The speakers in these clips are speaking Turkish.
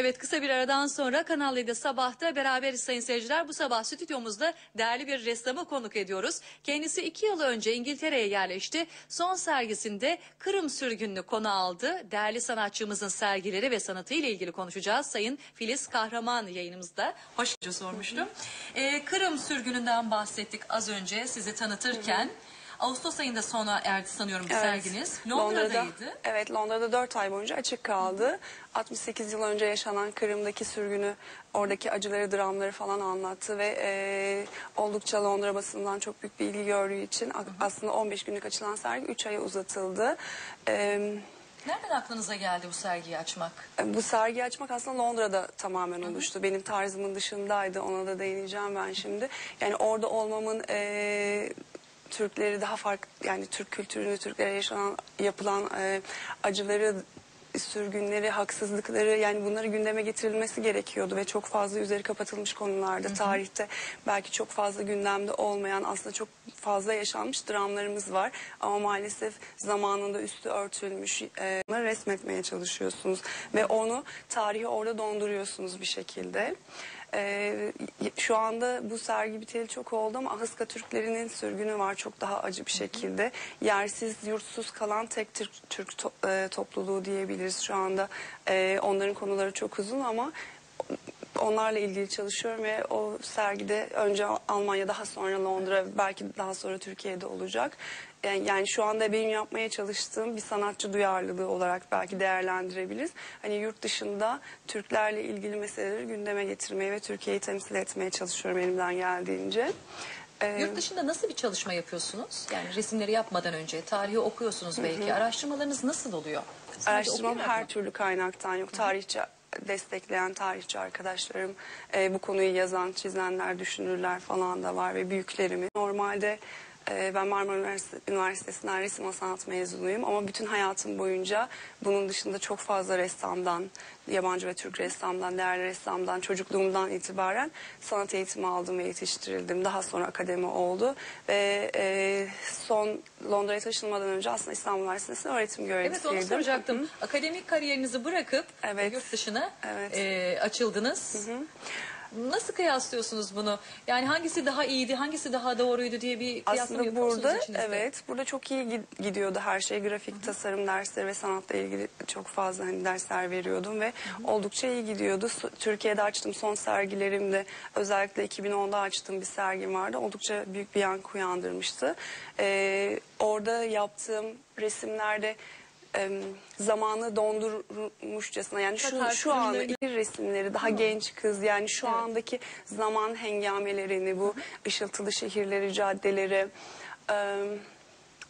Evet kısa bir aradan sonra Kanal 7 Sabah'ta beraberiz sayın seyirciler. Bu sabah stüdyomuzda değerli bir ressamı konuk ediyoruz. Kendisi iki yıl önce İngiltere'ye yerleşti. Son sergisinde Kırım sürgününü konu aldı. Değerli sanatçımızın sergileri ve sanatı ile ilgili konuşacağız. Sayın Filiz Kahraman yayınımızda. Hoş sormuştum. Ee, Kırım sürgününden bahsettik az önce sizi tanıtırken. Ağustos ayında sona erdi sanıyorum bu Evet. serginiz. Londra'daydı. evet Londra'da 4 ay boyunca açık kaldı. 68 yıl önce yaşanan Kırım'daki sürgünü, oradaki acıları, dramları falan anlattı ve e, oldukça Londra basından çok büyük bir ilgi gördüğü için a- aslında 15 günlük açılan sergi 3 aya uzatıldı. E, Nereden aklınıza geldi bu sergiyi açmak? bu sergi açmak aslında Londra'da tamamen oluştu. Benim tarzımın dışındaydı. Ona da değineceğim ben şimdi. Yani orada olmamın e, Türkleri daha farklı yani Türk kültürünü, Türklere yaşanan yapılan e, acıları sürgünleri, haksızlıkları yani bunları gündeme getirilmesi gerekiyordu ve çok fazla üzeri kapatılmış konularda tarihte belki çok fazla gündemde olmayan aslında çok fazla yaşanmış dramlarımız var ama maalesef zamanında üstü örtülmüş e, resmetmeye çalışıyorsunuz ve onu tarihi orada donduruyorsunuz bir şekilde. Ee, şu anda bu sergi biteli çok oldu ama Ahıska Türklerinin sürgünü var çok daha acı bir şekilde. Yersiz, yurtsuz kalan tek Türk, Türk to- e, topluluğu diyebiliriz şu anda. Ee, onların konuları çok uzun ama onlarla ilgili çalışıyorum ve o sergide önce Almanya daha sonra Londra belki daha sonra Türkiye'de olacak. Yani, yani şu anda benim yapmaya çalıştığım bir sanatçı duyarlılığı olarak belki değerlendirebiliriz. Hani yurt dışında Türklerle ilgili meseleleri gündeme getirmeye ve Türkiye'yi temsil etmeye çalışıyorum elimden geldiğince. Ee, Yurt dışında nasıl bir çalışma yapıyorsunuz? Yani resimleri yapmadan önce tarihi okuyorsunuz belki. Araştırmalarınız nasıl oluyor? Sadece Araştırmam her mı? türlü kaynaktan yok. Tarihçi destekleyen tarihçi arkadaşlarım, e, bu konuyu yazan, çizenler, düşünürler falan da var ve büyüklerimi. Normalde e, ben Marmara Üniversitesi, Üniversitesi'nden resim ve sanat mezunuyum ama bütün hayatım boyunca bunun dışında çok fazla ressamdan, yabancı ve Türk ressamdan, değerli ressamdan, çocukluğumdan itibaren sanat eğitimi aldım ve yetiştirildim. Daha sonra akademi oldu ve e, son Londra'ya taşınmadan önce aslında İstanbul Üniversitesi'nde öğretim Evet görevlisiydim. onu soracaktım. Akademik kariyerinizi bırakıp Evet. yurt dışına Evet. e, açıldınız. Nasıl kıyaslıyorsunuz bunu? Yani hangisi daha iyiydi, hangisi daha doğruydu diye bir kıyaslama Aslında burada içinizde? evet burada çok iyi gi- gidiyordu her şey. Grafik tasarım dersleri ve sanatla ilgili çok fazla hani dersler veriyordum ve oldukça iyi gidiyordu. Su- Türkiye'de açtım son sergilerimde özellikle 2010'da açtığım bir sergim vardı. Oldukça büyük bir yankı uyandırmıştı. Ee, orada yaptığım resimlerde em, zamanı dondurmuşçasına yani şu şu an ürünlerini- ilk resimleri daha genç kız yani şu Evet. andaki zaman hengamelerini bu ışıltılı şehirleri caddeleri em,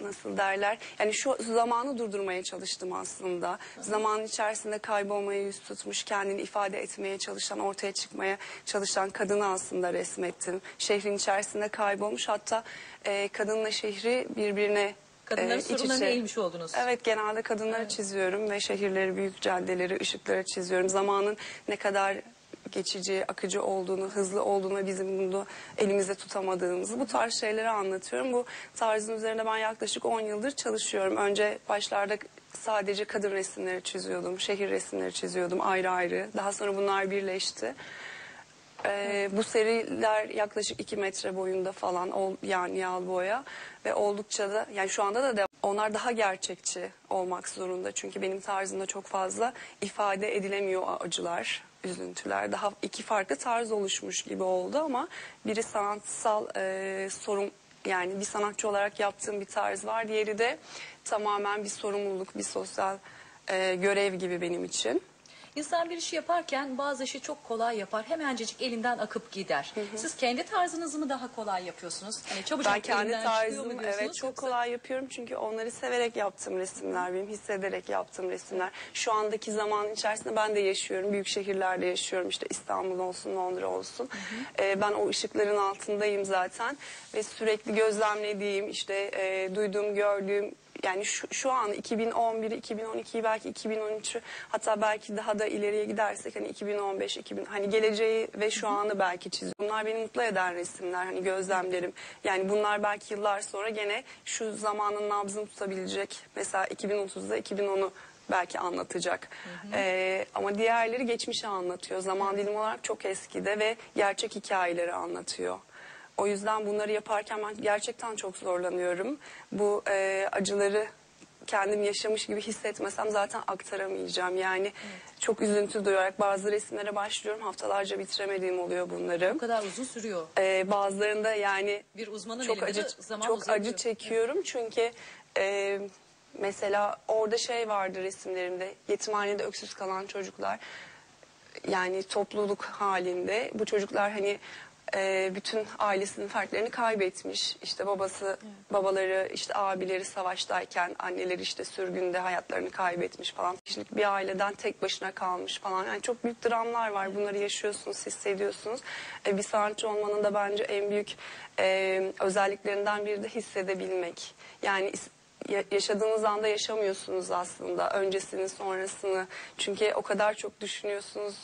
nasıl derler? Yani şu zamanı durdurmaya çalıştım aslında. Zaman içerisinde kaybolmaya yüz tutmuş kendini ifade etmeye çalışan ortaya çıkmaya çalışan kadını aslında resmettim. Şehrin içerisinde kaybolmuş hatta e, kadınla şehri birbirine Kadınların e, iç sorunlarına içe- eğilmiş oldunuz. Evet genelde kadınları çiziyorum ve şehirleri, büyük caddeleri, ışıkları çiziyorum. Zamanın ne kadar geçici, akıcı olduğunu, hızlı olduğunu bizim bunu elimizde tutamadığımızı bu tarz şeyleri anlatıyorum. Bu tarzın üzerine ben yaklaşık 10 yıldır çalışıyorum. Önce başlarda sadece kadın resimleri çiziyordum, şehir resimleri çiziyordum ayrı ayrı. Daha sonra bunlar birleşti. Ee, bu seriler yaklaşık 2 metre boyunda falan yani yağlı boya ve oldukça da yani şu anda da devam. Onlar daha gerçekçi olmak zorunda çünkü benim tarzımda çok fazla ifade edilemiyor acılar, üzüntüler. Daha iki farklı tarz oluşmuş gibi oldu ama biri sanatsal e, sorun yani bir sanatçı olarak yaptığım bir tarz var. Diğeri de tamamen bir sorumluluk, bir sosyal e, görev gibi benim için. İnsan bir işi yaparken bazı işi çok kolay yapar. Hemencecik elinden akıp gider. Siz kendi tarzınızı mı daha kolay yapıyorsunuz? Hani çabucak Ben kendi tarzım evet çok Yoksa- kolay yapıyorum çünkü onları severek yaptığım resimler benim hissederek yaptığım resimler. Şu andaki zaman içerisinde ben de yaşıyorum. Büyük şehirlerde yaşıyorum işte İstanbul olsun Londra olsun. Ee, ben o ışıkların altındayım zaten ve sürekli gözlemlediğim işte e, duyduğum gördüğüm yani şu, şu an 2011, 2012 belki 2013'ü hatta belki daha da ileriye gidersek hani 2015, 2000 hani geleceği ve şu anı belki çiziyorum. Bunlar beni mutlu eden resimler hani gözlemlerim. Yani bunlar belki yıllar sonra gene şu zamanın nabzını tutabilecek. Mesela 2030'da 2010'u belki anlatacak. Ee, ama diğerleri geçmişi anlatıyor. Zaman dilimi olarak çok eskide ve gerçek hikayeleri anlatıyor. O yüzden bunları yaparken ben gerçekten çok zorlanıyorum. Bu e, acıları kendim yaşamış gibi hissetmesem zaten aktaramayacağım. Yani çok üzüntü duyarak bazı resimlere başlıyorum. Haftalarca bitiremediğim oluyor bunları. Bu kadar uzun sürüyor. Ee, bazılarında yani Bir uzmanın çok acı zaman çok acı çekiyorum çünkü e, mesela orada şey vardı resimlerimde yetimhanede öksüz kalan çocuklar yani topluluk halinde bu çocuklar hani e, bütün ailesinin fertlerini kaybetmiş. İşte babası babaları işte abileri savaştayken anneleri işte sürgünde hayatlarını kaybetmiş falan. Kişilik bir aileden tek başına kalmış falan. Yani çok büyük dramlar var. Bunları yaşıyorsunuz hissediyorsunuz E, bir sanatçı olmanın da bence en büyük e, özelliklerinden biri de hissedebilmek. Yani yaşadığınız anda yaşamıyorsunuz aslında öncesini sonrasını. Çünkü o kadar çok düşünüyorsunuz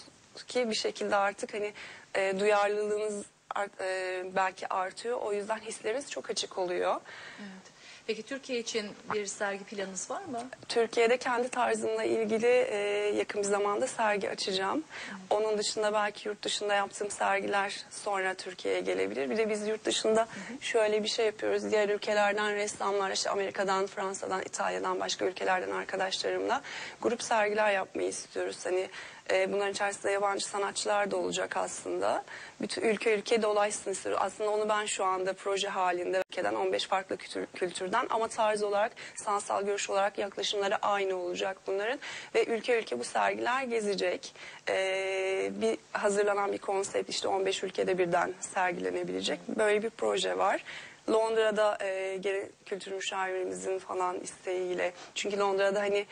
ki bir şekilde artık hani e, duyarlılığınız art- e, belki artıyor o yüzden hisleriniz çok açık oluyor. Evet. Peki Türkiye için bir sergi planınız var mı? Türkiye'de kendi tarzımla ilgili e, yakın bir zamanda sergi açacağım. Onun dışında belki yurt dışında yaptığım sergiler sonra Türkiye'ye gelebilir. Bir de biz yurt dışında şöyle bir şey yapıyoruz. Diğer ülkelerden ressamlar, işte Amerika'dan, Fransa'dan, İtalya'dan, başka ülkelerden arkadaşlarımla grup sergiler yapmayı istiyoruz. Hani e, bunların içerisinde yabancı sanatçılar da olacak aslında. Bütün ülke ülke dolaşsın istiyoruz. Aslında onu ben şu anda proje halinde ülkeden 15 farklı kültür, kültürden ama tarz olarak, sanatsal görüş olarak yaklaşımları aynı olacak bunların. Ve ülke ülke bu sergiler gezecek. E, bir hazırlanan bir konsept işte 15 ülkede birden sergilenebilecek. Böyle bir proje var. Londra'da e, gene kültür müşavirimizin falan isteğiyle. Çünkü Londra'da hani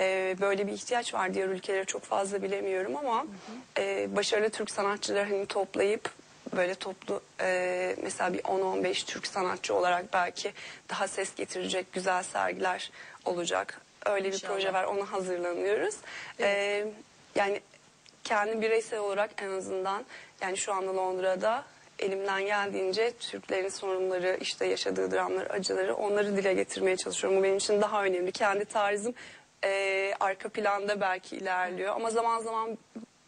e, böyle bir ihtiyaç var. Diğer ülkeleri çok fazla bilemiyorum ama e, başarılı Türk sanatçıları hani toplayıp böyle toplu e, mesela bir 10-15 Türk sanatçı olarak belki daha ses getirecek güzel sergiler olacak. Öyle bir İnşallah. proje var. Ona hazırlanıyoruz. E, yani kendi bireysel olarak en azından yani şu anda Londra'da elimden geldiğince Türklerin sorunları, işte yaşadığı dramları, acıları onları dile getirmeye çalışıyorum. Bu benim için daha önemli. Kendi tarzım e, arka planda belki ilerliyor ama zaman zaman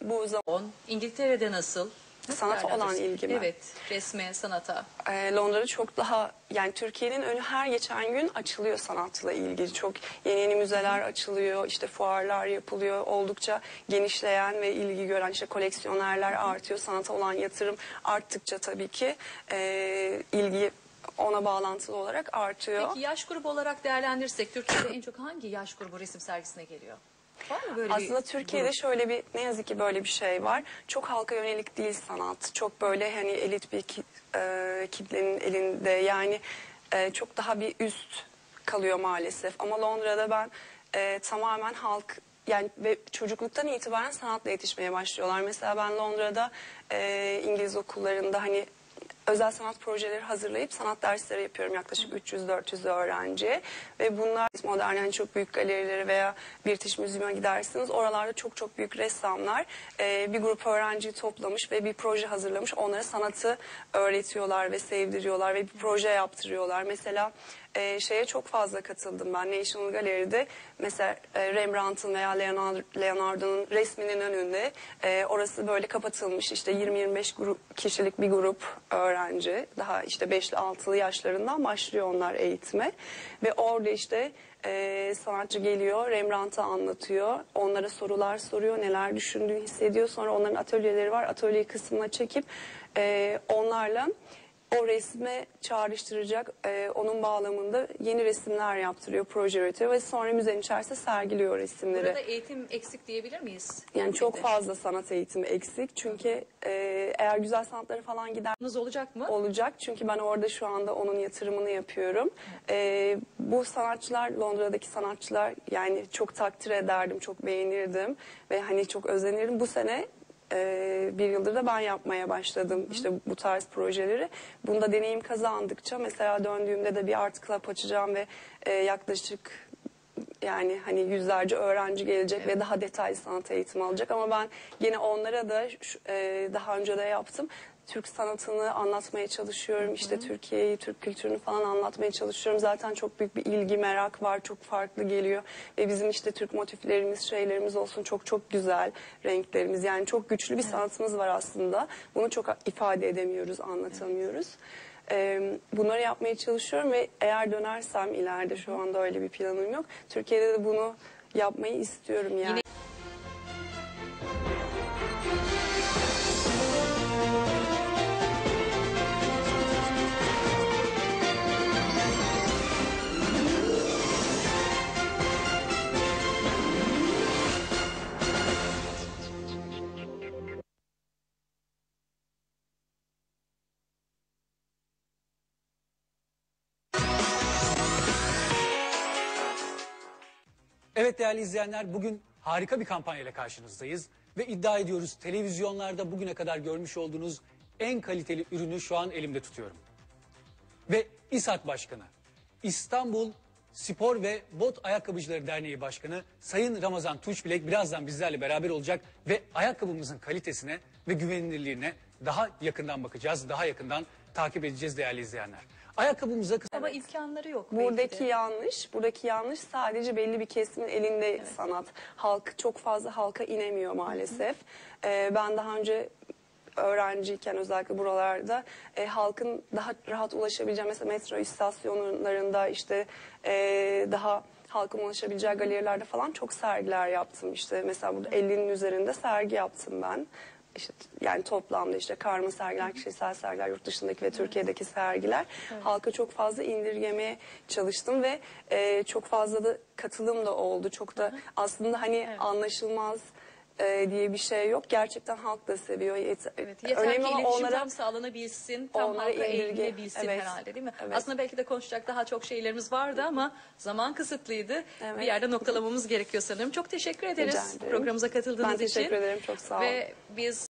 bu zaman On. İngiltere'de nasıl? Nasıl Sanata olan değerlendiriyorsun? ilgi mi? Evet. Resme, sanata. e, Londra'da çok daha yani Türkiye'nin önü her geçen gün açılıyor sanatla ilgili. Çok yeni yeni müzeler açılıyor, işte fuarlar yapılıyor. Oldukça genişleyen ve ilgi gören işte koleksiyonerler artıyor. Sanata olan yatırım arttıkça tabii ki e, ilgi ona bağlantılı olarak artıyor. Peki yaş grubu olarak değerlendirirsek Türkiye'de en çok hangi yaş grubu resim sergisine geliyor? Var mı böyle Aslında bir Türkiye'de grup? şöyle bir ne yazık ki böyle bir şey var. Çok halka yönelik değil sanat. Çok böyle hani elit bir ki- e, kitlenin elinde yani e, çok daha bir üst kalıyor maalesef. Ama Londra'da ben e, tamamen halk yani ve çocukluktan itibaren sanatla yetişmeye başlıyorlar. Mesela ben Londra'da e, İngiliz okullarında hani özel sanat projeleri hazırlayıp sanat dersleri yapıyorum. Yaklaşık 300-400 öğrenci. Ve bunlar modern yani çok büyük galerilere veya British Museum'a gidersiniz. Oralarda çok çok büyük ressamlar e, bir grup öğrenciyi toplamış ve bir proje hazırlamış. Onlara sanatı öğretiyorlar ve sevdiriyorlar ve bir proje yaptırıyorlar. Mesela e, şeye çok fazla katıldım ben. National Gallery'de. Mesela e, Rembrandt'ın veya Leonardo- Leonardo'nun resminin önünde e, orası böyle kapatılmış. İşte 20-25 grup kişilik bir grup öğrenci. Daha işte 5'li 6'lı yaşlarından başlıyor onlar eğitime. Ve orada işte e, sanatçı geliyor Rembrandt'ı anlatıyor. Onlara sorular soruyor neler düşündüğünü hissediyor. Sonra onların atölyeleri var. Atölye kısmına çekip e, onlarla o resme çağrıştıracak e, onun bağlamında yeni resimler yaptırıyor, proje üretiyor ve sonra müzenin içerisinde sergiliyor resimleri. Burada eğitim eksik diyebilir miyiz? Yani çok fazla sanat eğitimi eksik çünkü e, eğer güzel sanatları falan gider Bunuz olacak mı? olacak çünkü ben orada şu anda onun yatırımını yapıyorum. E, bu sanatçılar Londra'daki sanatçılar yani çok takdir ederdim, çok beğenirdim ve hani çok özenirdim. Bu sene e, bir yıldır da ben yapmaya başladım işte bu tarz projeleri. Bunda deneyim kazandıkça mesela döndüğümde de bir art club açacağım ve e, yaklaşık yani hani yüzlerce öğrenci gelecek ve daha detaylı sanat eğitimi alacak ama ben yine onlara da şu- e, daha önce de yaptım Türk sanatını anlatmaya çalışıyorum. İşte Türkiye'yi, Türk kültürünü falan anlatmaya çalışıyorum. Zaten çok büyük bir ilgi, merak var. Çok farklı geliyor. Ve bizim işte Türk motiflerimiz, şeylerimiz olsun çok çok güzel renklerimiz. Yani çok güçlü bir sanatımız var aslında. Bunu çok ifade edemiyoruz, anlatamıyoruz. Ee, bunları yapmaya çalışıyorum ve eğer dönersem ileride şu anda öyle bir planım yok. Türkiye'de de bunu yapmayı istiyorum yani. Yine- Evet değerli izleyenler bugün harika bir kampanyayla karşınızdayız. Ve iddia ediyoruz televizyonlarda bugüne kadar görmüş olduğunuz en kaliteli ürünü şu an elimde tutuyorum. Ve İSAT Başkanı, İstanbul Spor ve Bot Ayakkabıcıları Derneği Başkanı Sayın Ramazan Tunçbilek birazdan bizlerle beraber olacak. Ve ayakkabımızın kalitesine ve güvenilirliğine daha yakından bakacağız, daha yakından takip edeceğiz değerli izleyenler. Ayakkabımıza kısa... Ama imkanları yok. belki Buradaki de. yanlış, buradaki yanlış sadece belli bir kesimin elinde sanat. Halk çok fazla halka inemiyor maalesef. Ee, ben daha önce öğrenciyken özellikle buralarda e, halkın daha rahat ulaşabileceği mesela metro istasyonlarında işte e, daha halkın ulaşabileceği galerilerde falan çok sergiler yaptım işte mesela burada 50'nin üzerinde sergi yaptım ben. İşte yani toplamda işte karma sergiler, kişisel sergiler, yurt dışındaki ve Türkiye'deki sergiler. Halka çok fazla indirgemeye çalıştım ve e, çok fazla da katılım da oldu. Çok da aslında hani anlaşılmaz e, diye bir şey yok. Gerçekten halk da seviyor. Yet- Evet, yeter Önemli ki iletişim onlara tam sağlanabilsin, tam halka eğilebilsin Evet, herhalde değil mi? evet. Aslında belki de konuşacak daha çok şeylerimiz vardı ama zaman kısıtlıydı. Evet. Bir yerde noktalamamız gerekiyor sanırım. Çok teşekkür ederiz programımıza katıldığınız Ben için. teşekkür ederim, çok sağ olun. Ve biz